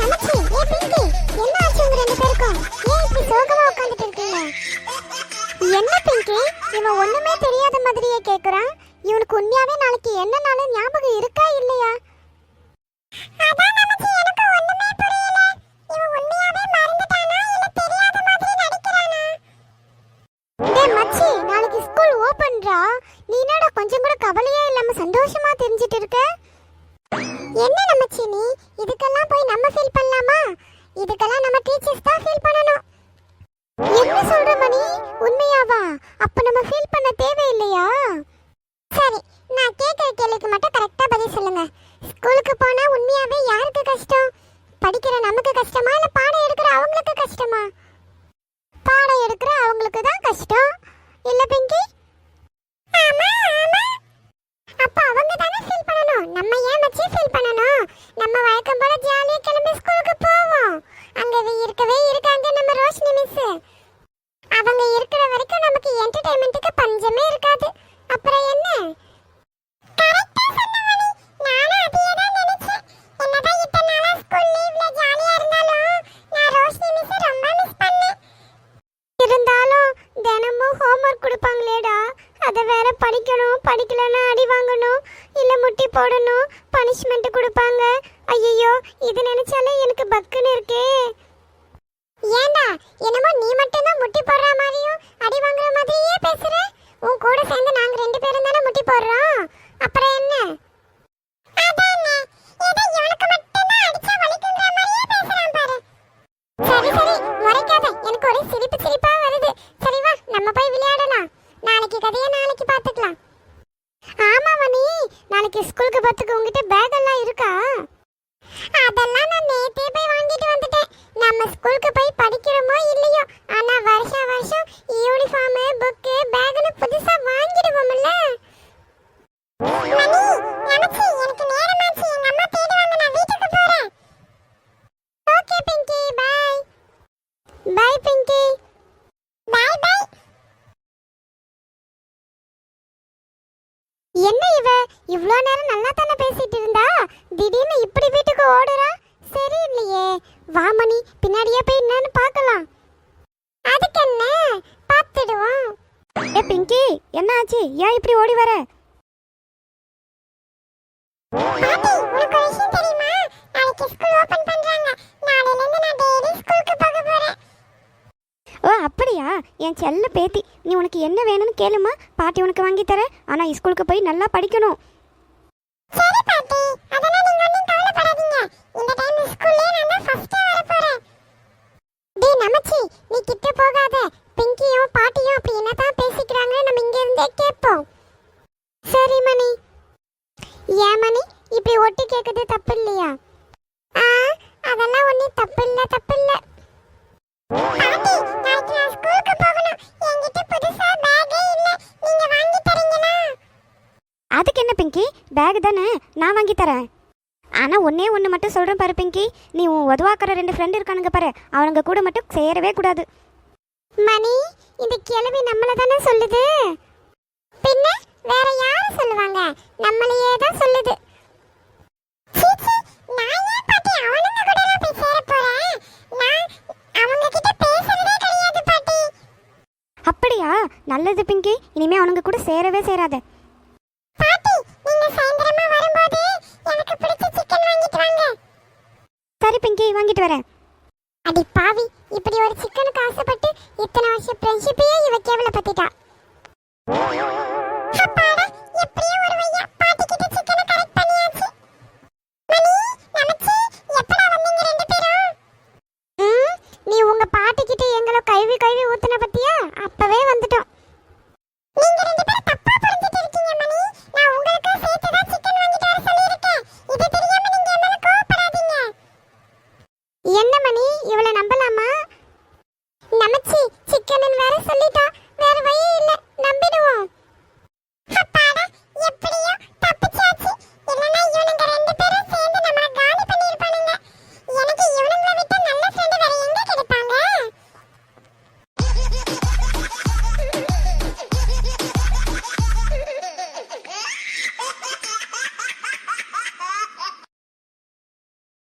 நமச்சி ஏ பிங்கி என்ன ஆச்சு உங்க ரெண்டு பேருக்கும்? ஏன் இப்படி சோகமா உட்கார்ந்துட்டு இருக்கீங்க? என்ன பிங்கி? இவன் ஒண்ணுமே தெரியாத மாதிரியே கேக்குறான். இவனுக்கு உண்மையாவே நாளைக்கு என்ன நாள் ஞாபகம் இருக்கா இல்லையா? அதான் நமச்சி எனக்கு ஒண்ணுமே புரியல. இவன் உண்மையாவே மறந்துட்டானா இல்ல தெரியாத மாதிரி நடிக்கிறானா? டேய் மச்சி நாளைக்கு ஸ்கூல் ஓபன்ரா நீ என்னடா கொஞ்சம் கூட கவலையே இல்லாம சந்தோஷமா தெரிஞ்சிட்டு இருக்க? என்ன நமச்சி நீ இதுக்கெல்லாம் போய் நம்ம ஃபீல் பண்ணலாமா இதுக்கெல்லாம் நம்ம டீச்சர்ஸ் தான் ஃபீல் பண்ணணும். என்ன சொல்ற மணி? உண்மையாவா? அப்ப நம்ம ஃபீல் பண்ண தேவையில்லையா? சரி நான் கேட்குற கேள்விக்கு மட்டும் கரெக்டா பதில் சொல்லுங்க. ஸ்கூலுக்கு போனா உண்மையாவே யாருக்கு கஷ்டம்? படிக்கிற நமக்கு கஷ்டமா? இல்ல பாடம் எடுக்கிற அவங்களுக்கு கஷ்டமா? பாடம் எடுக்கிற அவங்களுக்கு தான் கஷ்டம். இல்ல பிங்கி? ஆமா ஆமா. அப்ப அவங்க தானே ஃபீல் பண்ணணும் நம்ம ஏன் வச்சு ஃபீல் பண்ணணும் நம்ம வழக்கம் போல ஜாலியா கிளம்பி ஸ்கூலுக்கு போவோம். அங்க இருக்கவே இருக்காங்க நம்ம ரோஷினி மிஸ் அவங்க இருக்கிற வரைக்கும் நமக்கு என்டர்டைன்மெண்ட்டுக்கு பஞ்சமே இருக்காது. அப்புறம் என்ன கரெக்டா சொன்ன மணி நானும் அதையே தான் நினைச்சேன் என்னதான் இத்தனை நாளா ஸ்கூல் லீவ்ல ஜாலியா இருந்தாலும் நான் ரோஷினி மிஸ் ரொம்ப மிஸ் பண்ணேன் இருந்தாலும் தினமும் ஹோம்ஒர்க் கொடுப்பாங்களேடா அதை படிக்கணும் படிக்கலன்னா அடி வாங்கணும் இல்ல முட்டி போடணும் பனிஷ்மெண்ட் கொடுப்பாங்க. ஐயோ இது நினைச்சாலே எனக்கு பக்குன்னு இருக்கே. ஏண்டா என்னமோ நீ மட்டும்தான் முட்டி போடுற மாதிரியும் அடி வாங்குற மாதிரியே பேசுற? உன் கூட சேர்ந்து நாங்க ரெண்டு பேரும் தானே முட்டி போடுறோம்? அப்புறம் என்ன? பேசுறான் சரி சரி முறைக்காத. எனக்கு ஒரே சிரிப்பு சிரிப்பா வருது. சரி வா நம்ம போய் விளையாடலாம். நாளைக்கு கதையை நாளைக்கு நாளைக்கு ஸ்கூலுக்கு பார்த்துக்க உங்ககிட்ட பேக் எல்லாம் இருக்கா? அதெல்லாம் நான் நேத்தே போய் வாங்கிட்டு வந்துட்டேன். நம்ம ஸ்கூலுக்கு போய் படிக்கிறோமோ இல்லையோ? ஆனா வருஷா வருஷம் யூனிஃபார்ம் இவ்வளோ இவ்ளோ நேரம் நல்லா தானே பேசிட்டு இருந்தா திடீர்னு இப்படி வீட்டுக்கு ஓடுறா? சரியில்லையே. வா மணி. பின்னாடியே போய் என்னன்னு பார்க்கலாம். அதுக்கு என்ன? பார்த்துடுவோம். ஏ பிங்கி என்ன ஆச்சு? ஏன் இப்படி ஓடி வர? தெரியுமா? நான் ஸ்கூலுக்கு ஓ அப்படியா? என் செல்ல பேத்தி நீ உனக்கு என்ன வேணும்னு கேளுமா? பாட்டி உனக்கு வாங்கி தரேன். ஆனால் ஸ்கூலுக்கு போய் நல்லா படிக்கணும் சரி பாட்டி அதெல்லாம் நீங்க ஒண்ணும் கவலைப்படாதீங்க இந்த டைம் ஸ்கூல்லே நான் தான் ஃபர்ஸ்ட் வர போறேன் டேய் நமச்சி நீ கிட்ட போகாத பிங்கியும் பாட்டியும் அப்படி என்னதான் பேசிக்கிறாங்கன்னு நம்ம இங்க இருந்தே கேட்போம் சரி மணி. ஏன் மணி? இப்படி ஒட்டி கேக்குறது தப்பு இல்லையா ஆ அதெல்லாம் ஒண்ணும் தப்பு இல்ல. தப்பு இல்ல அதுக்கு என்ன பிங்கி? பேக் தானே? நான் வாங்கி தரேன். ஆனால் ஒன்றே ஒன்று மட்டும் சொல்கிறேன் பாரு பிங்கி. நீ உன் உதவாக்கிற ரெண்டு ஃப்ரெண்டு இருக்கானுங்க பாரு. அவனுங்க கூட மட்டும் சேரவே கூடாது. மணி இந்த கிழவி நம்மள தானே சொல்லுது? வேற யாரு சொல்லுவாங்க? நம்மளையே தான் சொல்லுது. அப்படியா? நல்லது பிங்கி. இனிமே அவனுங்க கூட சேரவே சேராத. பாட்டி நீங்க சாயந்தரமா வரும்போது எனக்கு பிடிச்ச சிக்கன் வாங்கிட்டு வாங்க. சரி பிங்கி வாங்கிட்டு வரேன். அடி பாவி இப்படி ஒரு சிக்கனுக்கு இவளை நம்பலாமா? நமச்சி சிக்கன் வேற சொல்லிட்டா